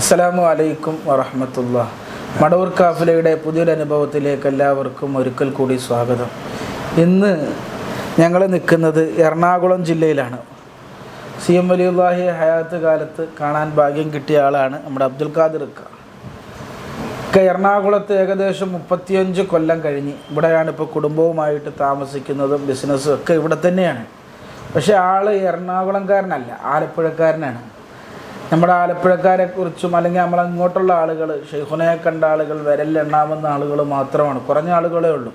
അസ്സലാമു അലൈക്കും വറഹമത്തുള്ള. മടവൂർ കാഫിലയുടെ പുതിയൊരു അനുഭവത്തിലേക്ക് എല്ലാവർക്കും ഒരിക്കൽ കൂടി സ്വാഗതം. ഇന്ന് ഞങ്ങൾ നിൽക്കുന്നത് എറണാകുളം ജില്ലയിലാണ്. സി എം വലിയുള്ളാഹി ഹയാത്ത് കാലത്ത് കാണാൻ ഭാഗ്യം കിട്ടിയ ആളാണ് നമ്മുടെ അബ്ദുൽ ഖാദിർ ഒക്കെ എറണാകുളത്ത് ഏകദേശം മുപ്പത്തിയഞ്ച് കൊല്ലം കഴിഞ്ഞ് ഇവിടെയാണ് ഇപ്പോൾ കുടുംബവുമായിട്ട് താമസിക്കുന്നതും ബിസിനസ്സും ഒക്കെ ഇവിടെ തന്നെയാണ്. പക്ഷേ ആൾ എറണാകുളംകാരനല്ല ആലപ്പുഴക്കാരനാണ്. നമ്മുടെ ആലപ്പുഴക്കാരെ കുറിച്ചും അല്ലെങ്കിൽ നമ്മൾ അങ്ങോട്ടുള്ള ആളുകൾ ഷെയ്ഖുനെ കണ്ട ആളുകൾ വിരലിലെണ്ണാവുന്ന ആളുകൾ മാത്രമാണ്. കുറഞ്ഞ ആളുകളേ ഉള്ളൂ.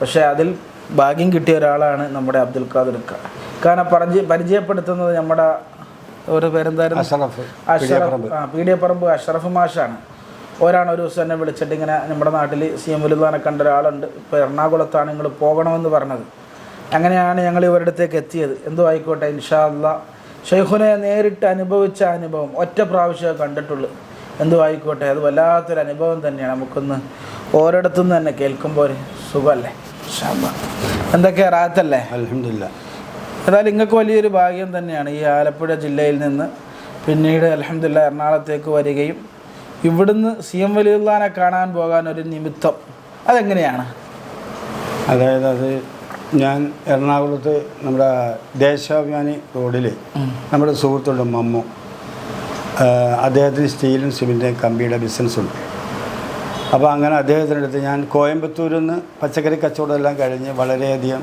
പക്ഷേ അതിൽ ഭാഗ്യം കിട്ടിയ ഒരാളാണ് നമ്മുടെ അബ്ദുൽ ഖാദിർ ഖാൻ. കാരണം പരിചയ പരിചയപ്പെടുത്തുന്നത് നമ്മുടെ ഒരു പേരെന്തായിരുന്നു? അഷറഫ്. അഷറഫ്. ആ പറമ്പ് അഷറഫ് മാഷാണ്. ഒരാണ് ഒരു ദിവസം എന്നെ വിളിച്ചിട്ട് ഇങ്ങനെ നമ്മുടെ നാട്ടിൽ സി എം വലുതാനെ കണ്ട ഒരാളുണ്ട്. ഇപ്പോൾ എറണാകുളത്താണ് നിങ്ങൾ പോകണമെന്ന് പറഞ്ഞത്. അങ്ങനെയാണ് ഞങ്ങൾ ഇവരുടെ അടുത്തേക്ക് എത്തിയത്. എന്തോ ആയിക്കോട്ടെ ഇൻഷാ അല്ലാ ഷെയ്ഖുനെ നേരിട്ട് അനുഭവിച്ച അനുഭവം ഒറ്റ പ്രാവശ്യമേ കണ്ടിട്ടുള്ളൂ. എന്തോ ആയിക്കോട്ടെ അത് വല്ലാത്തൊരു അനുഭവം തന്നെയാണ്. നമുക്കൊന്ന് ഓരോടത്തു നിന്ന് തന്നെ കേൾക്കുമ്പോൾ ഒരു സുഖമല്ലേ. എന്തൊക്കെയാ റാത്തല്ലേ അലഹമില്ല ഏതായാലും നിങ്ങൾക്ക് വലിയൊരു ഭാഗ്യം തന്നെയാണ് ഈ ആലപ്പുഴ ജില്ലയിൽ നിന്ന്. പിന്നീട് അലഹമില്ല എറണാകുളത്തേക്ക് വരികയും ഇവിടുന്ന് സി എം വലിയുള്ളാനെ കാണാൻ പോകാൻ ഒരു നിമിത്തം. അതെങ്ങനെയാണ്? അതായത് അത് ഞാൻ എറണാകുളത്ത് നമ്മുടെ ദേശാഭിമാനി റോഡിൽ നമ്മുടെ സുഹൃത്തുണ്ട് മമ്മു. അദ്ദേഹത്തിന് സ്റ്റീലും സിമെന്റും കമ്പിയുടെ ബിസിനസ്സുണ്ട്. അപ്പോൾ അങ്ങനെ അദ്ദേഹത്തിന്റെ അടുത്ത് ഞാൻ കോയമ്പത്തൂരിൽ നിന്ന് പച്ചക്കറി കച്ചവടമെല്ലാം കഴിഞ്ഞ് വളരെയധികം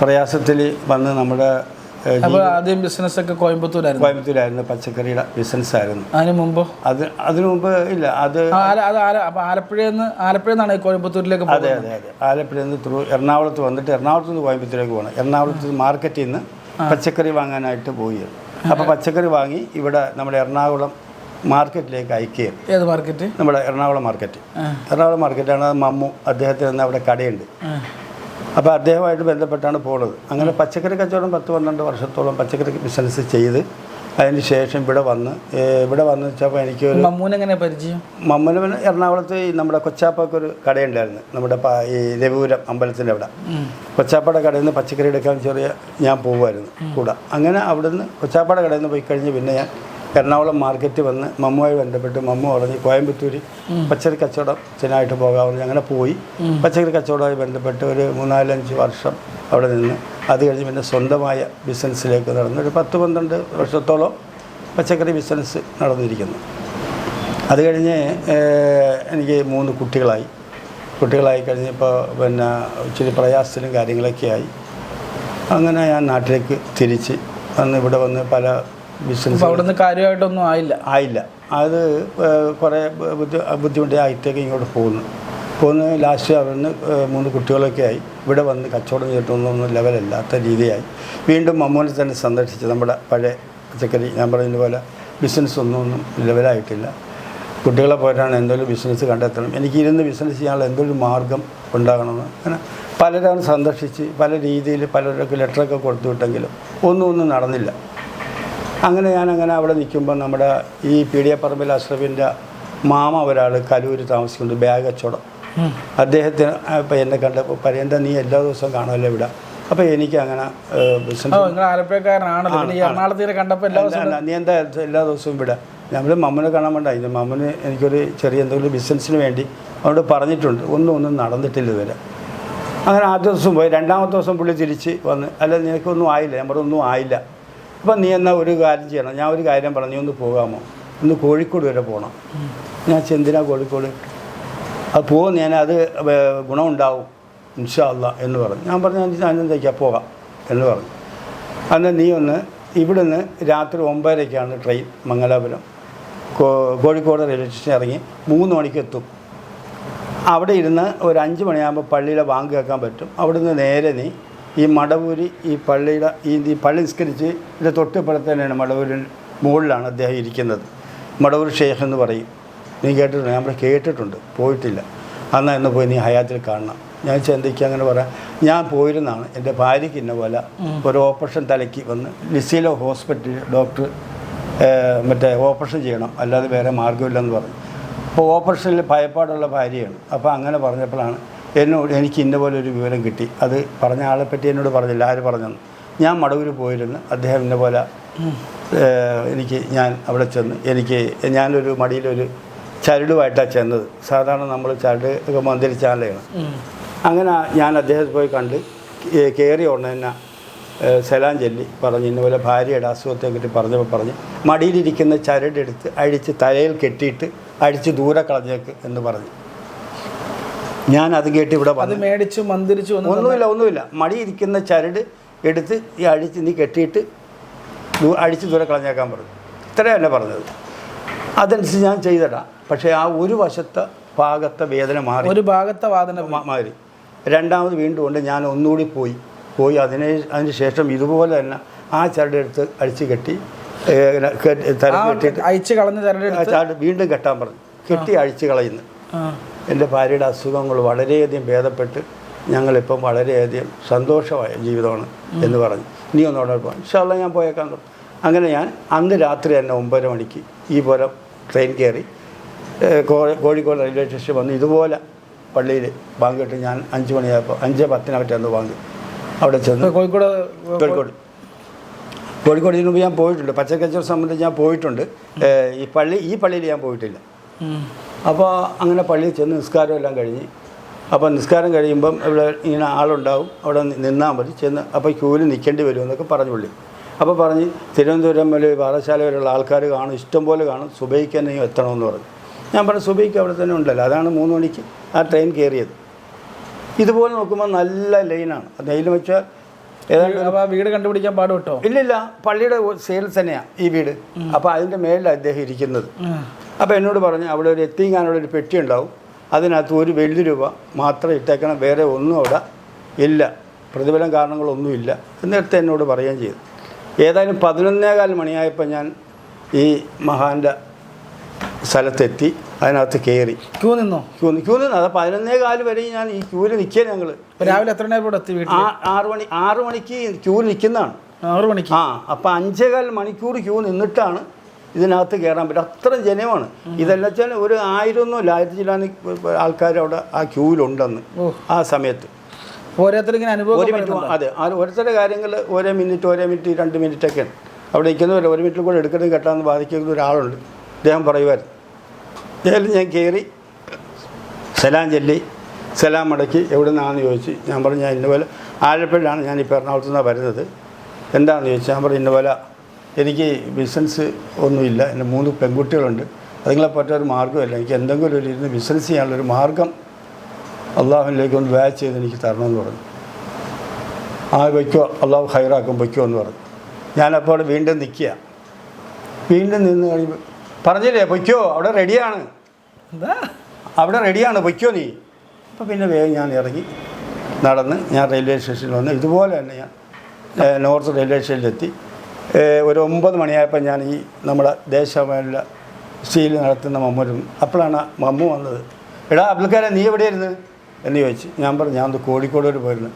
പ്രയാസത്തിൽ വന്ന് നമ്മുടെ അപ്പോൾ ആദ്യം ബിസിനസ്സൊക്കെ കോയമ്പത്തൂരായിരുന്നു? കോയമ്പത്തൂരായിരുന്നു പച്ചക്കറിയുടെ ബിസിനസ് ആയിരുന്നു അതിന് മുമ്പ്? അത് അതിനു മുമ്പ് ഇല്ല അത് അത് ആലപ്പുഴയിൽ നിന്ന് ആലപ്പുഴയിൽ നിന്നാണ് കോയമ്പത്തൂരിലേക്ക് അതെ അതെ അതെ. ആലപ്പുഴയിൽ നിന്ന് ത്രൂ എറണാകുളത്ത് വന്നിട്ട് എറണാകുളത്ത് നിന്ന് കോയമ്പത്തൂരിലേക്ക് പോകണം. എറണാകുളത്ത് മാർക്കറ്റിൽ നിന്ന് പച്ചക്കറി വാങ്ങാനായിട്ട് പോയി അപ്പോൾ പച്ചക്കറി വാങ്ങി ഇവിടെ നമ്മുടെ എറണാകുളം മാർക്കറ്റിലേക്ക് അയക്കുകയും ഏത് മാർക്കറ്റ്? നമ്മുടെ എറണാകുളം മാർക്കറ്റ്. എറണാകുളം മാർക്കറ്റാണ് മമ്മു അദ്ദേഹത്തിന് അവിടെ കടയുണ്ട്. അപ്പോൾ അദ്ദേഹമായിട്ട് ബന്ധപ്പെട്ടാണ് പോണത്. അങ്ങനെ പച്ചക്കറി കച്ചവടം പത്ത് പന്ത്രണ്ട് വർഷത്തോളം പച്ചക്കറി ബിസിനസ് ചെയ്ത് അതിന് ശേഷം ഇവിടെ വന്ന് ഇവിടെ വന്ന് വെച്ചപ്പോൾ എനിക്കൊരു മമ്മൂനെങ്ങനെ പരിചയം? മമ്മന് എറണാകുളത്ത് ഈ നമ്മുടെ കൊച്ചാപ്പാക്ക് ഒരു കടയുണ്ടായിരുന്നു. നമ്മുടെ ഈ രവിപുരം അമ്പലത്തിന്റെ അവിടെ. കൊച്ചാപ്പയുടെ കടയിൽ നിന്ന് പച്ചക്കറി എടുക്കാൻ ചെറിയ ഞാൻ പോകുമായിരുന്നു കൂടെ. അങ്ങനെ അവിടുന്ന് കൊച്ചാപ്പയുടെ കടയിൽ നിന്ന് പോയി കഴിഞ്ഞ് പിന്നെ ഞാൻ എറണാകുളം മാർക്കറ്റ് വന്ന് മമ്മുമായി ബന്ധപ്പെട്ട് മമ്മു പറഞ്ഞ് കോയമ്പത്തൂർ പച്ചക്കറി കച്ചവടത്തിനായിട്ട് പോകാമെന്ന് അങ്ങനെ പോയി. പച്ചക്കറി കച്ചവടവുമായി ബന്ധപ്പെട്ട് ഒരു മൂന്നാലഞ്ച് വർഷം അവിടെ നിന്ന്. അത് കഴിഞ്ഞ് പിന്നെ സ്വന്തമായ ബിസിനസ്സിലേക്ക് നടന്നു. ഒരു പത്ത് പന്ത്രണ്ട് വർഷത്തോളം പച്ചക്കറി ബിസിനസ് നടന്നിരിക്കുന്നു. അത് കഴിഞ്ഞ് എനിക്ക് മൂന്ന് കുട്ടികളായി. കുട്ടികളായി കഴിഞ്ഞപ്പോൾ പിന്നെ ഇച്ചിരി പ്രയാസത്തിലും കാര്യങ്ങളൊക്കെ ആയി അങ്ങനെ ഞാൻ നാട്ടിലേക്ക് തിരിച്ച് വന്ന് ഇവിടെ വന്ന് പല ബിസിനസ് അപ്പോൾ അവിടെ നിന്ന് കാര്യമായിട്ടൊന്നും ആയില്ല. ആയില്ല. അത് കുറേ ബുദ്ധി ബുദ്ധിമുട്ടായിട്ടൊക്കെ ഇങ്ങോട്ട് പോകുന്നു. പോന്ന് ലാസ്റ്റ് അവിടുന്ന് മൂന്ന് കുട്ടികളൊക്കെ ആയി. ഇവിടെ വന്ന് കച്ചവടം ചെയ്തിട്ടൊന്നും ലെവലല്ലാത്ത രീതിയായി. വീണ്ടും മമ്മൂനെ തന്നെ സന്ദർശിച്ച് നമ്മുടെ പഴയ പച്ചക്കറി ഞാൻ പറഞ്ഞതുപോലെ ബിസിനസ് ഒന്നും ഒന്നും ലെവലായിട്ടില്ല. കുട്ടികളെ പോയിട്ടാണ് എന്തെങ്കിലും ബിസിനസ് കണ്ടെത്തണം. എനിക്ക് ഇരുന്ന് ബിസിനസ് ചെയ്യാനുള്ള എന്തെങ്കിലും മാർഗം ഉണ്ടാകണമെന്ന് അങ്ങനെ പലരും സന്ദർശിച്ച് പല രീതിയിൽ പലരൊക്കെ ലെറ്ററൊക്കെ കൊടുത്തു വിട്ടെങ്കിലും ഒന്നും ഒന്നും നടന്നില്ല. അങ്ങനെ ഞാൻ അങ്ങനെ അവിടെ നിൽക്കുമ്പോൾ നമ്മുടെ ഈ പി ഡി എ പറമ്പിൽ അഷ്റഫിന്റെ മാമ ഒരാൾ കലൂര് താമസിക്കുന്നുണ്ട് ബാഗ് കച്ചവടം. അദ്ദേഹത്തിന് ഇപ്പം എന്നെ കണ്ടപ്പോൾ പര്യന്ത നീ എല്ലാ ദിവസവും കാണുമല്ലോ ഇവിടെ? അപ്പോൾ എനിക്ക് അങ്ങനെ ബിസിനസ് നീ എന്താ എല്ലാ ദിവസവും ഇവിടെ? നമ്മൾ മമ്മനെ കാണാൻ വേണ്ട. ഇത് മമ്മന് എനിക്കൊരു ചെറിയ എന്തെങ്കിലും ബിസിനസ്സിന് വേണ്ടി അവിടെ പറഞ്ഞിട്ടുണ്ട്. ഒന്നും ഒന്നും നടന്നിട്ടില്ല ഇതുവരെ. അങ്ങനെ ആദ്യ ദിവസം പോയി. രണ്ടാമത്തെ ദിവസം പുള്ളി തിരിച്ച് വന്ന് അല്ല നിനക്കൊന്നും ആയില്ല. ഞാൻ പറഞ്ഞു ഒന്നും ആയില്ല. അപ്പം നീ എന്നാൽ ഒരു കാര്യം ചെയ്യണം. ഞാൻ ഒരു കാര്യം പറഞ്ഞു നീ ഒന്ന് പോകാമോ? ഒന്ന് കോഴിക്കോട് വരെ പോകണം ഞാൻ ചെന്തിനാ കോഴിക്കോട്? അത് പോകും ഞാൻ അത് ഗുണമുണ്ടാവും. ഇൻഷാല്ല എന്ന് പറഞ്ഞു. ഞാൻ പറഞ്ഞു ഞാൻ എന്താ പോകാം. എന്ന് പറഞ്ഞു. അന്ന് നീ ഒന്ന് ഇവിടുന്ന് രാത്രി ഒമ്പതരയ്ക്കാണ് train Mangalapuram. Kozhikode railway station ഇറങ്ങി മൂന്ന് മണിക്ക് എത്തും. അവിടെ ഇരുന്ന് ഒരു അഞ്ച് മണിയാകുമ്പോൾ പള്ളിയിലെ ബാങ്ക് കേൾക്കാൻ പറ്റും. അവിടുന്ന് നേരെ നീ ഈ മടവൂരി ഈ പള്ളിയുടെ ഈ പള്ളി നിസ്കരിച്ച് ഇതിന്റെ തൊട്ടിപ്പുറത്ത് തന്നെയാണ് മടവൂരിൽ മുകളിലാണ് അദ്ദേഹം ഇരിക്കുന്നത്. മടവൂർ ഷെയ്ഖ് എന്ന് പറയും. നീ കേട്ടിട്ടുണ്ട്? നമ്മൾ കേട്ടിട്ടുണ്ട്. പോയിട്ടില്ല. അന്നാ ഇന്ന് പോയി നീ ഹയാത്തിൽ കാണണം. ഞാൻ ചിന്തിക്കുക അങ്ങനെ പറയാം? ഞാൻ പോയിരുന്നാണ്. എന്റെ ഭാര്യയ്ക്ക് ഇന്ന പോലെ ഒരു ഓപ്പറേഷൻ തലയ്ക്ക് വന്ന് ലിസിയിലെ ഹോസ്പിറ്റലിൽ ഡോക്ടർ മറ്റേ ഓപ്പറേഷൻ ചെയ്യണം. അല്ലാതെ വേറെ മാർഗമില്ലെന്ന് പറഞ്ഞു. അപ്പോൾ ഓപ്പറേഷനിൽ ഭയപ്പാടുള്ള ഭാര്യയാണ്. അപ്പോൾ അങ്ങനെ പറഞ്ഞപ്പോഴാണ് എന്നോട് എനിക്ക് ഇന്ന പോലെ ഒരു വിവരം കിട്ടി. അത് പറഞ്ഞ ആളെ പറ്റി എന്നോട് പറഞ്ഞില്ല. ആര് പറഞ്ഞു? ഞാൻ മടവൂർ പോയിരുന്നു. അദ്ദേഹം ഇന്ന പോലെ എനിക്ക് ഞാൻ അവിടെ ചെന്ന് എനിക്ക് ഞാനൊരു മടിയിലൊരു ചരടുമായിട്ടാണ് ചെന്നത്. സാധാരണ നമ്മൾ ചരട് ഒക്കെ മന്ദിരിച്ചാലാണ് അങ്ങനെ ഞാൻ അദ്ദേഹത്തെ പോയി കണ്ട് കയറി ഉടനെ തന്നെ സലാം ചൊല്ലി പറഞ്ഞു ഇന്നപോലെ ഭാര്യയുടെ അസുഖത്തെ പറ്റി പറഞ്ഞപ്പോൾ പറഞ്ഞ് മടിയിലിരിക്കുന്ന ചരടെടുത്ത് അഴിച്ച് തലയിൽ കെട്ടിയിട്ട് അഴിച്ച് ദൂരെ കളഞ്ഞേക്ക് എന്ന് പറഞ്ഞു. ഞാൻ അത് കേട്ട് ഇവിടെ അത് മേടിച്ചു മന്ദിരിച്ചു ഒന്നും ഒന്നുമില്ല ഒന്നുമില്ല. മടിയിരിക്കുന്ന ചരട് എടുത്ത് ഈ അഴിച്ച് നീ കെട്ടിയിട്ട് അഴിച്ച് ദൂരെ കളഞ്ഞേക്കാൻ പറഞ്ഞു. ഇത്രയല്ല പറഞ്ഞത്. അതനുസരിച്ച് ഞാൻ ചെയ്തിടാം പക്ഷേ ആ ഒരു വശത്തെ ഭാഗത്തെ വേദന മാറി. ഒരു ഭാഗത്തെ വാദന മാറി. രണ്ടാമത് വീണ്ടും കൊണ്ട് ഞാൻ ഒന്നുകൂടി പോയി. പോയി അതിന് അതിന് ശേഷം ഇതുപോലെ തന്നെ ആ ചരട് എടുത്ത് അഴിച്ച് കെട്ടി അഴിച്ച് കളഞ്ഞ ചരട് വീണ്ടും കെട്ടാൻ പറഞ്ഞു. കെട്ടി അഴിച്ച് കളയുന്നു. എന്റെ ഭാര്യയുടെ അസുഖങ്ങൾ വളരെയധികം ഭേദപ്പെട്ട് ഞങ്ങളിപ്പം വളരെയധികം സന്തോഷമായ ജീവിതമാണ് എന്ന് പറഞ്ഞു. നീ ഒന്നോടെ പോകാം ഇൻഷാല്ല ഞാൻ പോയേക്കാൻ അങ്ങനെ ഞാൻ അന്ന് രാത്രി തന്നെ ഒമ്പത് മണിക്ക് ഈ പോലെ ട്രെയിൻ കയറി കോഴിക്കോട് റെയിൽവേ സ്റ്റേഷൻ വന്ന് ഇതുപോലെ പള്ളിയിൽ ബാങ്ക് കിട്ടി ഞാൻ അഞ്ച് മണിയായപ്പോൾ അഞ്ച് പത്തിനകറ്റാന്ന് ബാങ്ക്. അവിടെ ചെന്ന് കോഴിക്കോട് കോഴിക്കോട്. കോഴിക്കോട് ഇതിനു മുമ്പ് ഞാൻ പോയിട്ടുണ്ട്. പച്ചക്കച്ചവടം സംബന്ധിച്ച് ഞാൻ പോയിട്ടുണ്ട്. ഈ പള്ളി ഈ പള്ളിയിൽ ഞാൻ പോയിട്ടില്ല. അപ്പോൾ അങ്ങനെ പള്ളിയിൽ ചെന്ന് നിസ്കാരം എല്ലാം കഴിഞ്ഞ്. അപ്പോൾ നിസ്കാരം കഴിയുമ്പം ഇവിടെ ഇങ്ങനെ ആളുണ്ടാവും. അവിടെ നിന്നാൽ മതി. ചെന്ന് അപ്പോൾ ക്യൂവിൽ നിൽക്കേണ്ടി വരും എന്നൊക്കെ പറഞ്ഞു പുള്ളി. അപ്പോൾ പറഞ്ഞ് തിരുവനന്തപുരം വരെ പാറശാല വരെയുള്ള ആൾക്കാർ കാണും. ഇഷ്ടം പോലെ കാണും. സുബൈക്ക് തന്നെ എത്തണമെന്ന് പറഞ്ഞു. ഞാൻ പറഞ്ഞു സുബൈക്ക് അവിടെ തന്നെ ഉണ്ടല്ലോ. അതാണ് മൂന്ന് മണിക്ക് ആ ട്രെയിൻ കയറിയത്. ഇതുപോലെ നോക്കുമ്പോൾ നല്ല ലൈനാണ്. ലൈൻ വെച്ചാൽ ഏതാണ്ട് വീട് കണ്ടുപിടിക്കാൻ പാടുപെട്ടോ? ഇല്ലില്ല. പള്ളിയുടെ സെയിൽസ് തന്നെയാണ് ഈ വീട്. അപ്പോൾ അതിന്റെ മേലിലാണ് അദ്ദേഹം ഇരിക്കുന്നത്. അപ്പോൾ എന്നോട് പറഞ്ഞു അവിടെ ഒരു എത്തിങ്ങാനുള്ള ഒരു പെട്ടി ഉണ്ടാവും. അതിനകത്ത് ഒരു വെള്ളി രൂപ മാത്രം ഇട്ടേക്കണം വേറെ ഒന്നും അവിടെ ഇല്ല. പ്രതിഫലം കാരണങ്ങളൊന്നുമില്ല. എന്നിട്ട് എന്നോട് പറയുകയും ചെയ്തു. ഏതായാലും പതിനൊന്നേകാൽ മണിയായപ്പോൾ ഞാൻ ഈ മഹാന്റെ സ്ഥലത്തെത്തി അതിനകത്ത് കയറി ക്യൂ നിന്നോ? ക്യൂ ക്യൂ നിന്ന്. അത് പതിനൊന്നേകാൽ വരെ ഞാൻ ഈ ക്യൂവിൽ നിൽക്കുക ഞങ്ങൾ രാവിലെ എത്ര നേരം ഇവിടെ എത്തി ആറ് മണി ആറ് മണിക്ക് ക്യൂവിൽ നിൽക്കുന്നതാണ്. ആറ് മണിക്ക്? ആ അപ്പം അഞ്ചേകാൽ മണിക്കൂർ ക്യൂ നിന്നിട്ടാണ് ഇതിനകത്ത് കയറാൻ പറ്റും. അത്ര ജനമാണ്. ഇതെല്ലാം വെച്ചാൽ ഒരു ആയിരം ഒന്നുമില്ല ആയിരത്തി ചില്ലാന്ന് ആൾക്കാർ അവിടെ ആ ക്യൂവിലുണ്ടെന്ന്. ആ സമയത്ത്. അനുഭവം ഒരു മിനിറ്റ് അതെ. ഓരോരുത്തരുടെ കാര്യങ്ങൾ ഓരോ മിനിറ്റ് ഓരോ മിനിറ്റ് രണ്ട് മിനിറ്റൊക്കെയാണ്. അവിടെ നിൽക്കുന്നവർ ഒരു മിനിറ്റിൽ കൂടെ എടുക്കുന്നത് കെട്ടാന്ന് ബാധിക്കുന്ന ഒരാളുണ്ട്. അദ്ദേഹം പറയുമായിരുന്നു ഏതായാലും ഞാൻ കയറി സലാം ചൊല്ലി സലാം മടക്കി എവിടെ നിന്നാണെന്ന് ചോദിച്ചു ഞാൻ പറഞ്ഞു ഞാൻ ഇന്നപോലെ ആലപ്പുഴയിലാണ് ഞാൻ ഇപ്പോൾ എറണാകുളത്ത് നിന്നാണ് വരുന്നത്. എന്താണെന്ന് ചോദിച്ചു ഞാൻ പറഞ്ഞു ഇന്നപോലെ എനിക്ക് ബിസിനസ് ഒന്നുമില്ല. എന്റെ മൂന്ന് പെൺകുട്ടികളുണ്ട്. അതുങ്ങളെ പറ്റൊരു മാർഗമല്ല. എനിക്ക് എന്തെങ്കിലും ഒരു ഇരുന്ന് ബിസിനസ് ചെയ്യാനുള്ളൊരു മാർഗം അള്ളാഹുവിലേക്ക് ഒന്ന് വാച്ച് ചെയ്ത് എനിക്ക് തരണമെന്ന് പറഞ്ഞു. ആ വയ്ക്കോ അള്ളാഹു ഹൈറാക്കും വയ്ക്കോ എന്ന് പറഞ്ഞു. ഞാനപ്പോൾ അവിടെ വീണ്ടും നിൽക്കുക. വീണ്ടും നിന്ന് കഴിയുമ്പോൾ പറഞ്ഞില്ലേ പൊയ്ക്കോ അവിടെ റെഡിയാണ്. എന്താ? അവിടെ റെഡിയാണ് പൊയ്ക്കോ നീ. അപ്പോൾ പിന്നെ വേഗം ഞാൻ ഇറങ്ങി നടന്ന് ഞാൻ റെയിൽവേ സ്റ്റേഷനിൽ വന്ന് ഇതുപോലെ തന്നെ ഞാൻ നോർത്ത് റെയിൽവേ സ്റ്റേഷനിലെത്തി. ഒരു ഒമ്പത് മണിയായപ്പോൾ ഞാൻ ഈ നമ്മുടെ ദേശമല്ല സ്റ്റീൽ നടത്തുന്ന മമ്മൂരും അപ്പോഴാണ് മമ്മു വന്നത്. എടാ അബ്ദുൽക്കാരെ നീ എവിടെയായിരുന്നു? എന്ന് ചോദിച്ചു. ഞാൻ പറഞ്ഞു ഞാൻ ഒന്ന് കോഴിക്കോട് വരെ പോയിരുന്നു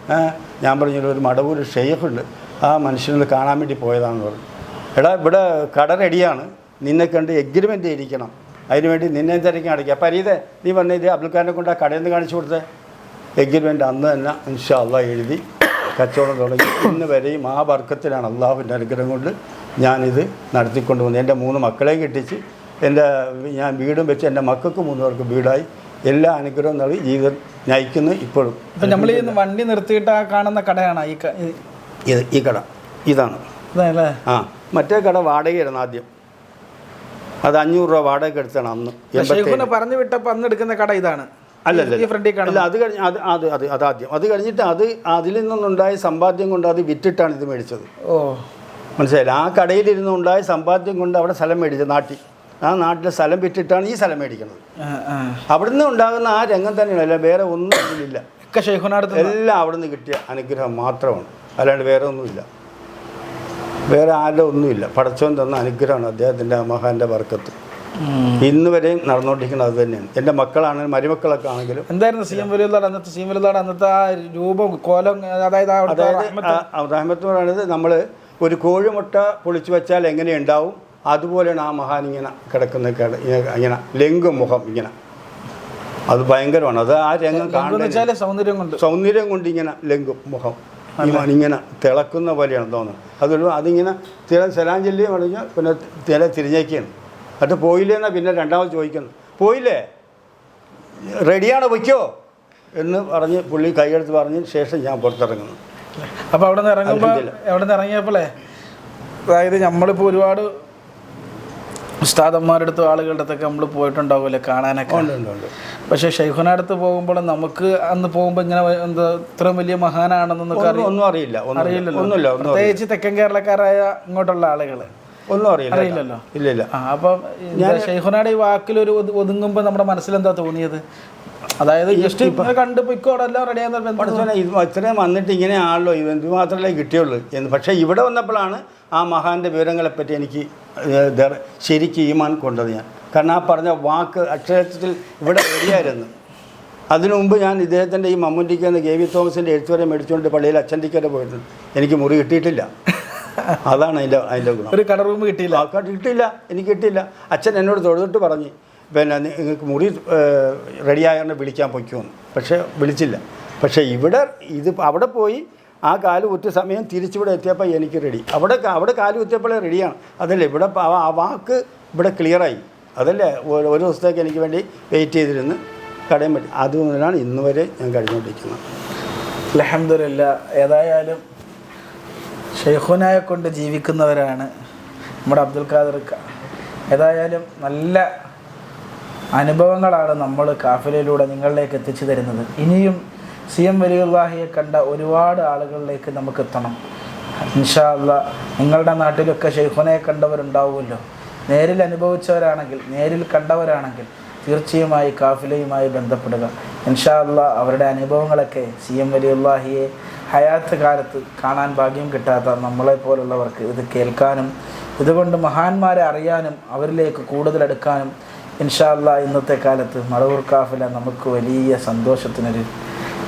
ഞാൻ പറഞ്ഞു "ഇതിൽ ഒരു മടവൂർ ഷെയ്ഖുണ്ട്. ആ മനുഷ്യനെ കാണാൻ വേണ്ടി പോയതാണെന്ന് പറഞ്ഞു. എടാ ഇവിടെ കട റെഡിയാണ്. നിന്നെ കണ്ട് എഗ്രിമെന്റ് ചെയ്തിരിക്കണം. അതിനുവേണ്ടി നിന്നെ തിരക്കാൻ അടയ്ക്കുക അപ്പം അരീതെ നീ പറഞ്ഞ ഇത് അബ്ദുൽക്കാരനെ കൊണ്ട് ആ കടയിൽ നിന്ന് കാണിച്ചു കൊടുത്തേ. എഗ്രിമെന്റ് അന്ന് തന്നെ ഇൻഷാ അള്ളാഹ് എഴുതി കച്ചവടം തുടങ്ങി. ഇന്ന് വരെയും ആ വർക്കത്തിലാണ് അള്ളാഹുവിന്റെ അനുഗ്രഹം കൊണ്ട് ഞാനിത് നടത്തിക്കൊണ്ട് വന്നത് എന്റെ മൂന്ന് മക്കളെയും കെട്ടിച്ച് എന്റെ ഞാൻ വീടും വെച്ച് എന്റെ മക്കൾക്ക് മൂന്ന് പേർക്ക് വീടായി. എല്ലാ അനുഗ്രഹവും നൽകി ജീവിതം നയിക്കുന്നു ഇപ്പോഴും. അപ്പം നമ്മൾ ഈ വണ്ടി നിർത്തിയിട്ട് ആ കാണുന്ന കടയാണ്? ഈ ഈ- ഇത് ഈ കട. ഇതാണ്. ആ മറ്റേ കട വാടകയായിരുന്നു ആദ്യം. അത് അഞ്ഞൂറ് രൂപ വാടക എടുത്താണ് അന്ന് പറഞ്ഞു വിട്ടപ്പോൾ അന്ന് എടുക്കുന്ന കട ഇതാണ്. അല്ലല്ല ഈ അല്ല അത് കഴിഞ്ഞ് അത് അത് അത് അതാദ്യം അത് കഴിഞ്ഞിട്ട് അത് അതിൽ നിന്നുണ്ടായ സമ്പാദ്യം കൊണ്ട് അത് വിറ്റിട്ടാണ് ഇത് മേടിച്ചത്. ഓ. മനസ്സിലായില്ല? ആ കടയിലിരുന്നുണ്ടായ സമ്പാദ്യം കൊണ്ട് അവിടെ സ്ഥലം മേടിച്ചത് നാട്ടിൽ. ആ നാട്ടിലെ സ്ഥലം വിറ്റിട്ടാണ് ഈ സ്ഥലം മേടിക്കുന്നത്. അവിടുന്ന് ഉണ്ടാകുന്ന ആ രംഗം തന്നെയാണ്. അല്ല വേറെ ഒന്നും ഇതിലില്ല എല്ലാം അവിടുന്ന് കിട്ടിയ അനുഗ്രഹം മാത്രമാണ്. അല്ലാണ്ട് വേറെ ഒന്നുമില്ല. വേറെ ആരുടെ ഒന്നുമില്ല. പടച്ചോൻ തന്ന അനുഗ്രഹമാണ് അദ്ദേഹത്തിന്റെ മഹാന്റെ വർക്കത്ത്. ഇന്ന് വരെയും നടന്നുകൊണ്ടിരിക്കുന്നത് അത് തന്നെയാണ്. എന്റെ മക്കളാണെങ്കിലും മരുമക്കളൊക്കെ ആണെങ്കിലും എന്തായിരുന്നു സി എം വലുതാട് അന്നത്തെ സി എം വലുതാട് അന്നത്തെ ആ രൂപം കോലം അതായത് അതായത് റഹ്മത്ത് പറയുന്നത് നമ്മൾ ഒരു കോഴിമുട്ട പൊളിച്ചു വെച്ചാൽ എങ്ങനെ ഉണ്ടാവും? അതുപോലെയാണ് ആ മഹാൻ ഇങ്ങനെ കിടക്കുന്ന ഇങ്ങനെ- ലെങ്കും മുഖം ഇങ്ങനെ. അത് ഭയങ്കരമാണ്. അത് ആ രംഗം കാണുന്നത് സൗന്ദര്യം കൊണ്ട്. സൗന്ദര്യം കൊണ്ട് ഇങ്ങനെ ലെങ്കും മുഖം ഇങ്ങനെ തിളക്കുന്ന പോലെയാണ് തോന്നുന്നത്. അതൊരു അതിങ്ങനെ തിള ചൊല്ലി പറഞ്ഞാൽ പിന്നെ തിര തിരിഞ്ഞേക്കാണ്. എന്നിട്ട് പോയില്ലേന്നാ പിന്നെ രണ്ടാമത് ചോദിക്കുന്നു. പോയില്ലേ? റെഡിയാണ് വയ്ക്കോ എന്ന് പറഞ്ഞ് പുള്ളി കൈയെടുത്ത് പറഞ്ഞ് ശേഷം ഞാൻ പുറത്തിറങ്ങുന്നു. അപ്പോൾ അവിടെ നിന്ന് ഇറങ്ങുമ്പോൾ. അവിടെ നിന്ന് ഇറങ്ങിയപ്പോഴേ അതായത് നമ്മളിപ്പോൾ ഒരുപാട് ഉസ്താദന്മാരുടെ അടുത്തും ആളുകളുടെ അടുത്തൊക്കെ നമ്മൾ പോയിട്ടുണ്ടാവുമല്ലേ കാണാനൊക്കെ. പക്ഷെ ഷെയ്ഖുന അടുത്ത് പോകുമ്പോൾ നമുക്ക് അന്ന് പോകുമ്പോൾ ഇങ്ങനെ എന്താ ഇത്രയും വലിയ മഹാനാണെന്നൊക്കെ അറിയില്ല. അറിയില്ലല്ലോ. ഒന്നും അറിയില്ല. പ്രത്യേകിച്ച് തെക്കൻ കേരളക്കാരായ ഇങ്ങോട്ടുള്ള ആളുകൾ ഒന്നും അറിയില്ല അറിയില്ലല്ലോ. ഇല്ല ഇല്ല അപ്പം ഷെയ്ഖുനയുടെ ഈ വാക്കിൽ ഒരു ഒതുങ്ങുമ്പോൾ നമ്മുടെ മനസ്സിലെന്താ തോന്നിയത്? അതായത് ജസ്റ്റ് കണ്ട് പൊയ്ക്കോടെ എല്ലാം റെഡിയാകുന്ന പഠിച്ചോനെ ഇത് ഇത്രയും വന്നിട്ട് ഇങ്ങനെ ആണല്ലോ ഇത് മാത്രമല്ലേ കിട്ടിയുള്ളൂ എന്ന്. പക്ഷേ ഇവിടെ വന്നപ്പോഴാണ് ആ മഹാന്റെ മഹാന്റെ വിവരങ്ങളെപ്പറ്റി എനിക്ക് ശരിക്ക് ഈമാൻ കൊണ്ടത് ഞാൻ. കാരണം ആ പറഞ്ഞ വാക്ക് അക്ഷരത്തിൽ ഇവിടെ റെഡിയായിരുന്നു അതിനു മുമ്പ് ഞാൻ ഇദ്ദേഹത്തിന്റെ ഈ മമ്മൂട്ടിക്ക് എന്ന കെ വി തോമസിന്റെ എഴുത്തുവരെ മേടിച്ചുകൊണ്ട് പള്ളിയിൽ അച്ഛന്റെ പോയിട്ടുണ്ട് എനിക്ക് മുറി കിട്ടിയിട്ടില്ല. അതാണ് അതിന്റെ അതിന്റെ ഗുണം. ഒരു കട റൂം കിട്ടിയില്ല കിട്ടിയില്ല. എനിക്ക് കിട്ടിയില്ല. അച്ഛൻ എന്നോട് തൊഴുതിട്ട് പറഞ്ഞ് പിന്നെ നിങ്ങൾക്ക് മുറി റെഡിയായാണ് വിളിക്കാൻ പൊയ്ക്കുമെന്ന് പക്ഷേ വിളിച്ചില്ല. പക്ഷേ ഇവിടെ ഇത് അവിടെ പോയി ആ കാൽ കുത്തിയ സമയം തിരിച്ചിവിടെ എത്തിയപ്പോൾ എനിക്ക് റെഡി അവിടെ അവിടെ കാൽ കുത്തിയപ്പോഴേ റെഡിയാണ് അതല്ലേ ഇവിടെ ആ വാക്ക് ഇവിടെ ക്ലിയറായി അതല്ലേ ഒരു ദിവസത്തേക്ക് എനിക്ക് വേണ്ടി വെയിറ്റ് ചെയ്തിരുന്ന് കടയും പറ്റി. അതുകൊണ്ടാണ് ഇന്നുവരെ ഇന്ന് വരെ ഞാൻ കഴിഞ്ഞുകൊണ്ടിരിക്കുന്നത്. അലഹമില്ല ഏതായാലും ഷെയ്ഖുനായെ കൊണ്ട് ജീവിക്കുന്നവരാണ് നമ്മുടെ അബ്ദുൽ ഖാദർ ക. ഏതായാലും നല്ല അനുഭവങ്ങളാണ് നമ്മൾ കാഫിലയിലൂടെ നിങ്ങളിലേക്ക് എത്തിച്ചു തരുന്നത്. ഇനിയും സി എം വലിയുല്ലാഹിയെ കണ്ട ഒരുപാട് ആളുകളിലേക്ക് നമുക്ക് എത്തണം. ഇൻഷാ അല്ലാ നിങ്ങളുടെ നാട്ടിലൊക്കെ ഷെയ്ഖുനയെ കണ്ടവരുണ്ടാവുമല്ലോ. നേരിൽ അനുഭവിച്ചവരാണെങ്കിൽ നേരിൽ കണ്ടവരാണെങ്കിൽ തീർച്ചയായി കാഫിലയുമായി ബന്ധപ്പെടുക. ഇൻഷാ അല്ലാ അവരുടെ അനുഭവങ്ങളൊക്കെ സി എം വലിയുല്ലാഹിയെ ഹയാത്ത് കാലത്ത് കാണാൻ ഭാഗ്യം കിട്ടാത്ത നമ്മളെ പോലുള്ളവർക്ക് ഇത് കേൾക്കാനും ഇതുകൊണ്ട് മഹാന്മാരെ അറിയാനും അവരിലേക്ക് കൂടുതൽ എടുക്കാനും ഇൻഷാല്ല ഇന്നത്തെ കാലത്ത് മറവൂർ കാഫില നമുക്ക് വലിയ സന്തോഷത്തിനൊരു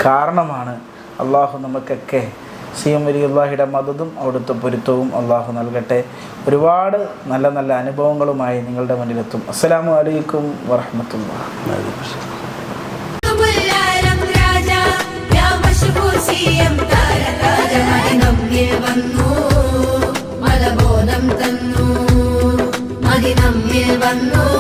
കാരണമാണ്. അള്ളാഹു നമുക്കൊക്കെ സി എം വലിയുള്ളാഹിയുടെ മതതും അവിടുത്തെ പൊരുത്തവും അള്ളാഹു നൽകട്ടെ. ഒരുപാട് നല്ല നല്ല അനുഭവങ്ങളുമായി നിങ്ങളുടെ മുന്നിലെത്തും. അസ്സലാമു അലൈക്കും വറഹമത്തുള്ള മലബോധം തന്നു മദിനമ്മിൽ വന്നു